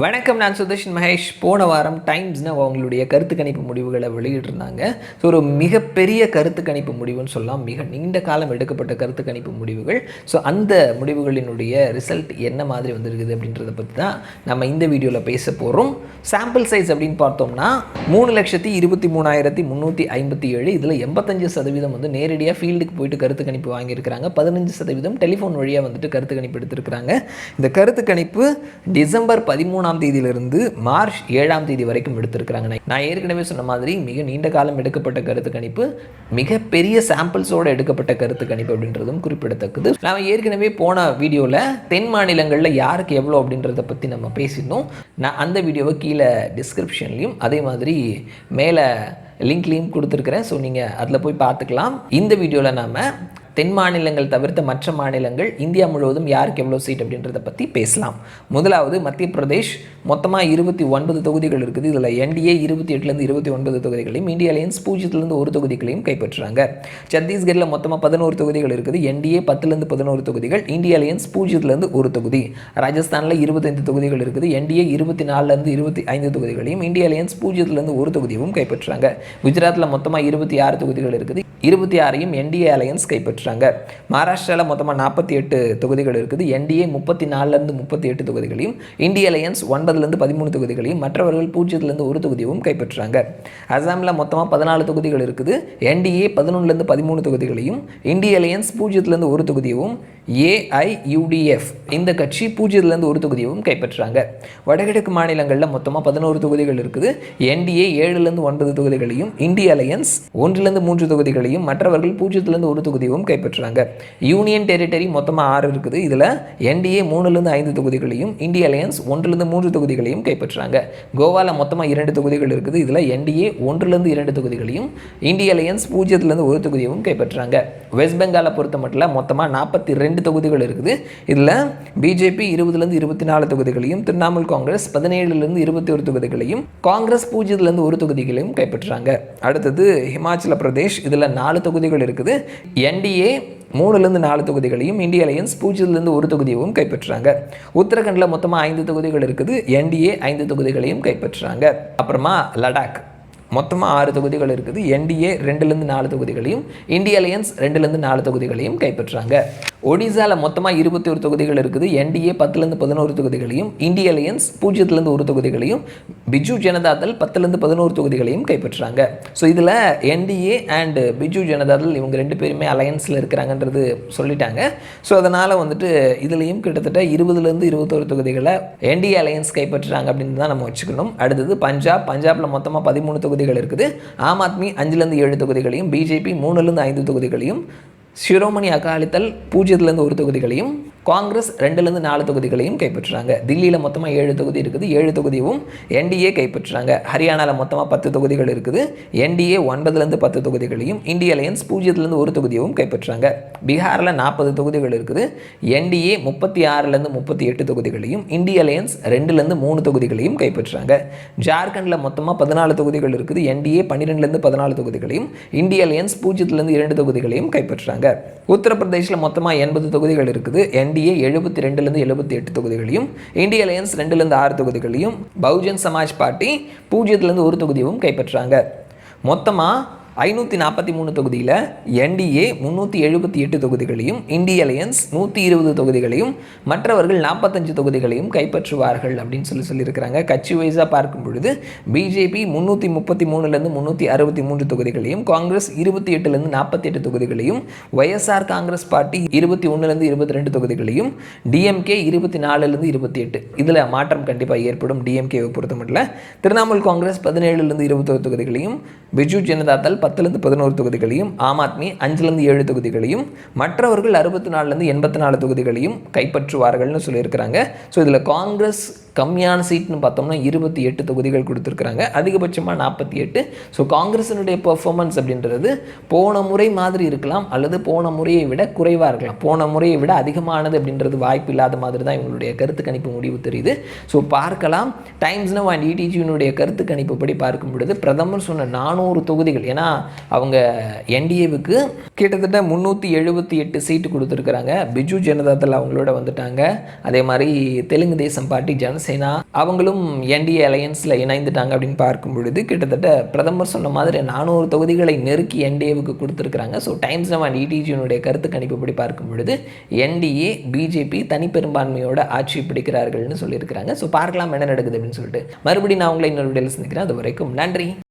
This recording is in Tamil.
வணக்கம் நான் சுதர்ஷன் மகேஷ். போன வாரம் டைம்ஸ்னு அவங்களுடைய கருத்து கணிப்பு முடிவுகளை வெளியிட்டிருந்தாங்க. ஸோ ஒரு மிகப்பெரிய கருத்து கணிப்பு முடிவுன்னு சொல்லலாம். மிக நீண்ட காலம் எடுக்கப்பட்ட கருத்து கணிப்பு முடிவுகள். ஸோ அந்த முடிவுகளினுடைய ரிசல்ட் என்ன மாதிரி வந்திருக்குது அப்படின்றத பற்றி தான் நம்ம இந்த வீடியோவில் பேச போகிறோம் சாம்பிள் சைஸ் அப்படின்னு பார்த்தோம்னா மூணு லட்சத்தி இருபத்தி மூணாயிரத்தி முந்நூற்றி ஐம்பத்தி ஏழு. இதில் எண்பத்தஞ்சு சதவீதம் வந்து நேரடியாக ஃபீல்டுக்கு போயிட்டு கருத்து கணிப்பு வாங்கியிருக்கிறாங்க. பதினஞ்சு சதவீதம் டெலிஃபோன் வழியாக வந்துட்டு கருத்து கணிப்பு எடுத்திருக்கிறாங்க. இந்த கருத்து கணிப்பு டிசம்பர் பதிமூணாம் தேதியிலிருந்து மார்ச் ஏழாம் தேதி வரைக்கும் எடுத்திருக்கிறாங்க. நான் ஏற்கனவே சொன்ன மாதிரி மிக நீண்ட காலம் எடுக்கப்பட்ட கருத்து கணிப்பு மிகப்பெரிய சாம்பிள்ஸோடு எடுக்கப்பட்ட கருத்து கணிப்பு அப்படின்றதும் குறிப்பிடத்தக்கது. நாம் ஏற்கனவே போன வீடியோவில் தென் மாநிலங்களில் யாருக்கு எவ்வளோ அப்படின்றத பற்றி நம்ம பேசியிருந்தோம். நான் அந்த வீடியோவை கீழே டிஸ்கிரிப்ஷன்லையும் அதே மாதிரி மேலே லிங்க்லேயும் கொடுத்துருக்குறேன். ஸோ நீங்கள் அதில் போய் பார்த்துக்கலாம். இந்த வீடியோவில் நாம் தென் மாநிலங்கள் தவிர்த்த மற்ற மாநிலங்கள் இந்தியா முழுவதும் யாருக்கு எவ்வளோ சீட் அப்படின்றத பற்றி பேசலாம். முதலாவது மத்திய பிரதேஷ். மொத்தமாக இருபத்தி ஒன்பது தொகுதிகள் இருக்குது. இதில் என்டிஏ இருபத்தி எட்டுலேருந்து இருபத்தி ஒன்பது தொகுதிகளையும் இந்தியா அலையன்ஸ் பூஜ்ஜியத்துலேருந்து ஒரு தொகுதிகளையும் கைப்பற்றுறாங்க. சத்தீஸ்கரில் மொத்தமாக பதினோரு தொகுதிகள் இருக்குது. என்டிஏ பத்துலேருந்து பதினோரு தொகுதிகள் இந்தியா அலையன்ஸ் பூஜ்ஜியத்துலேருந்து ஒரு தொகுதி. ராஜஸ்தானில் இருபத்தைந்து தொகுதிகள் இருக்குது. என்டிஏ இருபத்தி நாலுலேருந்து இருபத்தி ஐந்து தொகுதிகளையும் இந்தியா அலையன்ஸ் பூஜ்ஜியத்துலேருந்து ஒரு தொகுதியும் கைப்பற்றுறாங்க. குஜராத்தில் மொத்தமாக இருபத்தி ஆறு தொகுதிகள் இருக்குது. இருபத்தி ஆறையும் என்டிஏ அலையன்ஸ் ஆரம்பிச்சிட்டாங்க. மகாராஷ்டிராவில் மொத்தமாக நாற்பத்தி எட்டு தொகுதிகள் இருக்குது. என்டிஏ முப்பத்தி நாலுலேருந்து முப்பத்தி எட்டு தொகுதிகளையும் இந்திய அலையன்ஸ் ஒன்பதுலேருந்து பதிமூணு தொகுதிகளையும் மற்றவர்கள் பூஜ்ஜியத்துலேருந்து ஒரு தொகுதியும் கைப்பற்றாங்க அசாமில் மொத்தமாக பதினாலு தொகுதிகள் இருக்குது. என்டிஏ பதினொன்றுலேருந்து பதிமூணு தொகுதிகளையும் இந்திய அலையன்ஸ் பூஜ்ஜியத்துலேருந்து ஒரு தொகுதியும் ஏஐயுடிஎஃப் இந்த கட்சி பூஜ்ஜியத்துலேருந்து ஒரு தொகுதியும் கைப்பற்றுறாங்க. வடகிழக்கு மாநிலங்களில் மொத்தமாக பதினோரு தொகுதிகள் இருக்குது. என்டிஏ ஏழுலேருந்து ஒன்பது தொகுதிகளையும் இந்திய அலையன்ஸ் ஒன்றிலிருந்து மூன்று தொகுதிகளையும் மற்றவர்கள் பூஜ்ஜியத்துலேருந்து ஒரு தொகுதியும் கைப்பற்றுறாங்க யூனியன் டெரிட்டரி மொத்தமாக ஆறு இருக்குது. இதில் என்டிஏ மூணுலேருந்து ஐந்து தொகுதிகளையும் இந்திய அலையன்ஸ் ஒன்றுலேருந்து மூன்று தொகுதிகளையும் கைப்பற்றுறாங்க. கோவாவில் மொத்தமாக இரண்டு தொகுதிகள் இருக்குது. இதில் என்டிஏ ஒன்றுலேருந்து இரண்டு தொகுதிகளையும் இந்திய அலையன்ஸ் பூஜ்ஜியத்துலேருந்து ஒரு தொகுதியும் கைப்பற்றுறாங்க. வெஸ்ட் பெங்காலை பொறுத்த மட்டும் மொத்தமாக நாற்பத்தி ரெண்டு தொகுதிகள் இருக்குது. இதில் பிஜேபி இருபதுலேருந்து இருபத்தி நாலு தொகுதிகளையும் திரிணாமுல் காங்கிரஸ் பதினேழுலேருந்து இருபத்தி ஒரு தொகுதிகளையும் காங்கிரஸ் பூஜ்ஜியத்துலேருந்து ஒரு தொகுதிகளையும் கைப்பற்றுறாங்க. அடுத்தது ஹிமாச்சல பிரதேஷ் இதில் நாலு தொகுதிகள் இருக்குது. என்டிஏ மூணுலேருந்து நாலு தொகுதிகளையும் இந்திய அலையன்ஸ் பூஜ்ஜியத்துலேருந்து ஒரு தொகுதியவும் கைப்பற்றுறாங்க. உத்தரகண்டில் மொத்தமாக ஐந்து தொகுதிகள் இருக்குது. என்டிஏ ஐந்து தொகுதிகளையும் கைப்பற்றுறாங்க. அப்புறமா லடாக். மொத்தமாக ஆறு தொகுதிகள் இருக்குது. என்டிஏ ரெண்டுலேருந்து நாலு தொகுதிகளையும் இந்திய அலையன்ஸ் ரெண்டுலேருந்து நாலு தொகுதிகளையும் கைப்பற்றுறாங்க ஒடிசாவில் மொத்தமாக இருபத்தி ஒரு தொகுதிகள் இருக்குது. என்டிஏ பத்துலேருந்து பதினோரு தொகுதிகளையும் இந்திய அலையன்ஸ் பூஜ்ஜியத்துலேருந்து ஒரு தொகுதிகளையும் பிஜு ஜனதாதள் பத்துலேருந்து பதினோரு தொகுதிகளையும் கைப்பற்றுறாங்க ஸோ இதில் என்டிஏ அண்ட் பிஜு ஜனதாதள் இவங்க ரெண்டு பேருமே அலையன்ஸில் இருக்கிறாங்கன்றது சொல்லிட்டாங்க. ஸோ அதனால் வந்துட்டு இதுலேயும் கிட்டத்தட்ட இருபதுலேருந்து இருபத்தோரு தொகுதிகளை என்டிஏ அலையன்ஸ் கைப்பற்றுறாங்க அப்படின்னு தான் நம்ம வச்சுக்கணும். அடுத்தது பஞ்சாப். பஞ்சாபில் மொத்தமாக பதிமூணு தொகுதி தொகுதிகள் இருக்குது. ஆம் ஆத்மி அஞ்சுலேருந்து ஏழு தொகுதிகளையும் பிஜேபி மூணுலேருந்து ஐந்து தொகுதிகளையும் சிரோமணி அகாலித்தல் பூஜ்ஜியத்துலேருந்து ஒரு தொகுதிகளையும் காங்கிரஸ் ரெண்டுலேருந்து நாலு தொகுதிகளையும் கைப்பற்றுறாங்க. தில்லியில் மொத்தமாக ஏழு தொகுதி இருக்குது. ஏழு தொகுதியும் என்டிஏ கைப்பற்றுறாங்க. ஹரியானாவில் மொத்தமாக பத்து தொகுதிகள் இருக்குது. என்டிஏ ஒன்பதுலேருந்து பத்து தொகுதிகளையும் இந்திய அலையன்ஸ் பூஜ்ஜியத்துலேருந்து ஒரு தொகுதியும் கைப்பற்றுறாங்க. பீகாரில் நாற்பது தொகுதிகள் இருக்குது. என்டிஏ முப்பத்தி ஆறுலேருந்து முப்பத்தி எட்டு தொகுதிகளையும் இந்திய அலையன்ஸ் ரெண்டுலேருந்து மூணு தொகுதிகளையும் கைப்பற்றுறாங்க. ஜார்க்கண்டில் மொத்தமாக பதினாலு தொகுதிகள் இருக்குது. என்டிஏ பன்னிரெண்டுலேருந்து பதினாலு தொகுதிகளையும் இந்திய அலையன்ஸ் பூஜ்ஜியத்துலேருந்து இரண்டு தொகுதிகளையும் கைப்பற்றுறாங்க. உத்தரப்பிரதேசில் மொத்தமாக எண்பது தொகுதிகள் இருக்குது. என்டிஏ எழுபத்தி ரெண்டுலேருந்து எழுபத்தி எட்டு தொகுதிகளையும் இந்திய அலையன்ஸ் ரெண்டுலேருந்து ஆறு தொகுதிகளையும் பகுஜன் சமாஜ் பார்ட்டி பூஜ்ஜியத்துலேருந்து ஒரு தொகுதியும் கைப்பற்றாங்க. மொத்தமாக ஐநூற்றி நாற்பத்தி மூணு தொகுதியில் என்டிஏ முந்நூற்றி எழுபத்தி எட்டு தொகுதிகளையும் இந்திய அலையன்ஸ் நூற்றி இருபது தொகுதிகளையும் மற்றவர்கள் நாற்பத்தஞ்சு தொகுதிகளையும் கைப்பற்றுவார்கள் அப்படின்னு சொல்லி சொல்லியிருக்கிறாங்க. கட்சி வைஸாக பார்க்கும் பொழுது பிஜேபி முந்நூற்றி முப்பத்தி மூணுலேருந்து முந்நூற்றி அறுபத்தி மூன்று தொகுதிகளையும் காங்கிரஸ் இருபத்தி எட்டுலேருந்து நாற்பத்தி எட்டு தொகுதிகளையும் ஒய்எஸ்ஆர் காங்கிரஸ் பார்ட்டி இருபத்தி ஒன்றுலேருந்து இருபத்தி ரெண்டு தொகுதிகளையும் டிஎம்கே இருபத்தி நாலுலேருந்து இருபத்தி எட்டு. இதில் மாற்றம் கண்டிப்பாக ஏற்படும். டிஎம்கேவை பொறுத்தமட்டில் திரிணாமுல் காங்கிரஸ் பதினேழுலேருந்து இருபத்தொரு தொகுதிகளையும் பிஜு ஜனதாதள் பத்துலேருந்து பதினோரு தொகுதிகளையும் ஆம் ஆத்மி அஞ்சுலேருந்து ஏழு தொகுதிகளையும் மற்றவர்கள் அறுபத்தி நாலுலேருந்து எண்பத்தி நாலு தொகுதிகளையும் கைப்பற்றுவார்கள்னு சொல்லியிருக்கிறாங்க. ஸோ இதில் காங்கிரஸ் கம்மியான சீட்னு பார்த்தோம்னா இருபத்தி எட்டு தொகுதிகள் கொடுத்துருக்குறாங்க. அதிகபட்சமாக நாற்பத்தி எட்டு. ஸோ காங்கிரஸினுடைய பெர்ஃபார்மன்ஸ் அப்படின்றது போன முறை மாதிரி இருக்கலாம் அல்லது போன முறையை விட குறைவாக இருக்கலாம். போன முறையை விட அதிகமானது அப்படின்றது வாய்ப்பு இல்லாத மாதிரி தான் இவங்களுடைய கருத்து கணிப்பு முடிவு தெரியுது. ஸோ பார்க்கலாம். டைம்ஸ் நவ் அண்ட் இடிஜியினுடைய கருத்து கணிப்பு படி பார்க்கும் பொழுது பிரதமர் சொன்ன நானூறு தொகுதிகள் ஏன்னா அவங்க என்டிஏவுக்கு கிட்டத்தட்ட முந்நூற்றி எழுபத்தி எட்டு சீட்டு கொடுத்துருக்குறாங்க. பிஜு ஜனதாதள் அவங்களோட வந்துட்டாங்க. அதே மாதிரி தெலுங்கு தேசம் பார்ட்டி ஜனசேனா சிவசேனா அவங்களும் என்டிஏ அலையன்ஸில் இணைந்துட்டாங்க அப்படின்னு பார்க்கும் பொழுது கிட்டத்தட்ட பிரதமர் சொன்ன மாதிரி நானூறு தொகுதிகளை நெருக்கி என்டிஏவுக்கு கொடுத்துருக்குறாங்க. ஸோ டைம்ஸ் நம்ம அண்ட் இடிஜியினுடைய கருத்து கணிப்புப்படி பார்க்கும் பொழுது என்டிஏ பிஜேபி தனிப்பெரும்பான்மையோட ஆட்சி பிடிக்கிறார்கள்னு சொல்லியிருக்கிறாங்க. ஸோ பார்க்கலாம் என்ன நடக்குது அப்படின்னு சொல்லிட்டு. மறுபடியும் நான் உங்களை இன்னொரு வீடியோவில் சந்திக்கிறேன். அது வரைக்கும் நன்றி.